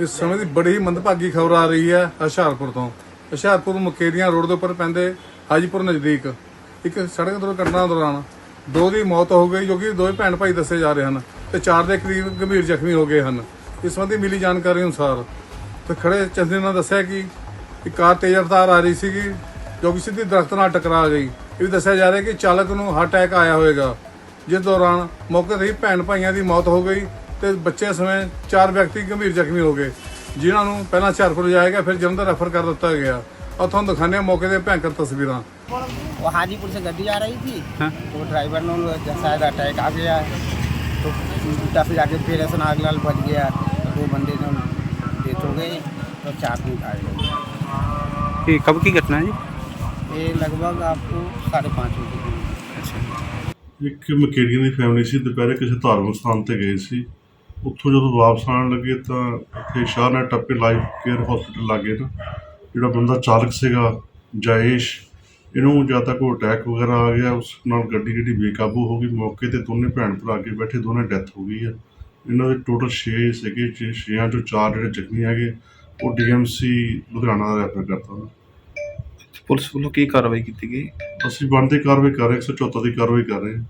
ਇਸ ਸਮੇਂ ਦੀ ਬੜੀ ਹੀ ਮੰਦਭਾਗੀ ਖਬਰ ਆ ਰਹੀ ਹੈ ਹੁਸ਼ਿਆਰਪੁਰ ਤੋਂ। ਹੁਸ਼ਿਆਰਪੁਰ ਮੁਕੇਰੀਆਂ ਰੋਡ ਦੇ ਉੱਪਰ ਪੈਂਦੇ ਹਾਜੀਪੁਰ ਨਜ਼ਦੀਕ। ਇੱਕ ਸੜਕ ਦੁਰਘਟਨਾ ਦੌਰਾਨ ਦੋ ਦੀ ਮੌਤ ਹੋ ਗਈ, ਜੋ ਕਿ ਦੋਵੇਂ ਭੈਣ ਭਾਈ ਦੱਸੇ ਜਾ ਰਹੇ ਹਨ ਤੇ ਚਾਰ ਦੇ ਕਰੀਬ ਗੰਭੀਰ ਜ਼ਖਮੀ ਹੋ ਗਏ ਹਨ। ਇਸ ਸੰਬੰਧੀ ਮਿਲੀ ਜਾਣਕਾਰੀ ਅਨੁਸਾਰ ਤੇ ਖੜੇ ਚੰਦੇ ਨੇ ਦੱਸਿਆ ਕਿ ਇੱਕ ਕਾਰ ਤੇਜ਼ ਰਫ਼ਤਾਰ ਆ ਰਹੀ ਸੀਗੀ, ਜੋ ਕਿ ਸਿੱਧੀ ਦਰਖਤ ਨਾਲ ਟਕਰਾ ਗਈ। ਇਹ ਵੀ ਦੱਸਿਆ ਜਾ ਰਿਹਾ ਕਿ ਚਾਲਕ ਨੂੰ ਹਾਰਟ ਅਟੈਕ ਆਇਆ ਹੋਵੇਗਾ। ਜਿਸ ਦੌਰਾਨ ਮੌਕੇ ਤੇ ਹੀ ਭੈਣ ਭਾਈਆਂ ਦੀ ਮੌਤ ਹੋ ਗਈ ਤੇ ਬੱਚੇ ਸਮੇਤ ਚਾਰ ਵਿਅਕਤੀ ਗੰਭੀਰ ਜ਼ਖਮੀ ਹੋ ਗਏ ਜਿਨ੍ਹਾਂ ਨੂੰ ਪਹਿਲਾਂ ਹੁਸ਼ਿਆਰਪੁਰ ਜਾਇਆ ਗਿਆ ਫਿਰ ਜਲੰਧਰ ਰੈਫਰ ਕਰ ਦਿੱਤਾ ਗਿਆ ਔਰ ਤੁਹਾਨੂੰ ਦਿਖਾਉਂਦੇ ਹਾਂ ਮੌਕੇ ਦੀਆਂ ਭੈਂਕਰ ਤਸਵੀਰਾਂ वो हाजीपुर से गड्डी आ रही थी हाँ। तो ड्राइवर ने शायद अटैक आ गया तो उल्टा फिर आगे फिर ऐसा नागलाल बच गया तो दो बंदे ने डेथ हो गई तो चार में घायल हो गए ये कब की घटना है जी ये लगभग आपको साढ़े पाँच बजे की अच्छा ਇੱਕ ਮਕੇਰੀਆਂ ਦੀ ਫੈਮਿਲੀ ਸੀ ਦੁਪਹਿਰੇ ਕਿਸੇ ਧਾਰਮਿਕ ਸਥਾਨ ਤੇ ਗਏ ਸੀ ਉੱਥੋਂ ਜਦੋਂ ਵਾਪਸ ਆਉਣ ਲੱਗੇ ਤਾਂ ਇੱਥੇ ਸ਼ਾਹਨਾ ਟੱਪੇ ਲਾਈਫ ਕੇਅਰ ਹਸਪੀਟਲ ਲਾਗੇ ਨਾ ਜਿਹੜਾ ਬੰਦਾ ਚਾਲਕ ਸੀਗਾ ਜਾਇਸ਼ ਇਹਨੂੰ ਜਾਂ ਤਾਂ ਕੋਈ ਅਟੈਕ ਵਗੈਰਾ ਆ ਗਿਆ ਉਸ ਨਾਲ ਗੱਡੀ ਜਿਹੜੀ ਬੇਕਾਬੂ ਹੋ ਗਈ ਮੌਕੇ ਤੇ ਦੋਨੇ ਭੈਣ ਭਰਾ ਅੱਗੇ ਬੈਠੇ ਦੋਨੇ ਡੈਥ ਹੋ ਗਈ ਆ। ਇਹਨਾਂ ਦੇ ਟੋਟਲ 6 ਸੀਗੇ 6ਾਂ ਚੋਂ ਚਾਰ ਜਿਹੜੇ ਜ਼ਖਮੀ ਹੈਗੇ ਉਹ ਡੀਐਮਸੀ ਲੁਧਿਆਣਾ ਦਾ ਰੈਫਰ ਕਰਤਾ ਉਹਨਾਂ ਪੁਲਿਸ ਵੱਲੋਂ ਕੀ ਕਾਰਵਾਈ ਕੀਤੀ ਗਈ? ਅਸੀਂ ਬਣਦੀ ਕਾਰਵਾਈ ਕਰ ਰਹੇ 174 ਦੀ ਕਾਰਵਾਈ ਕਰ ਰਹੇ ਹਾਂ।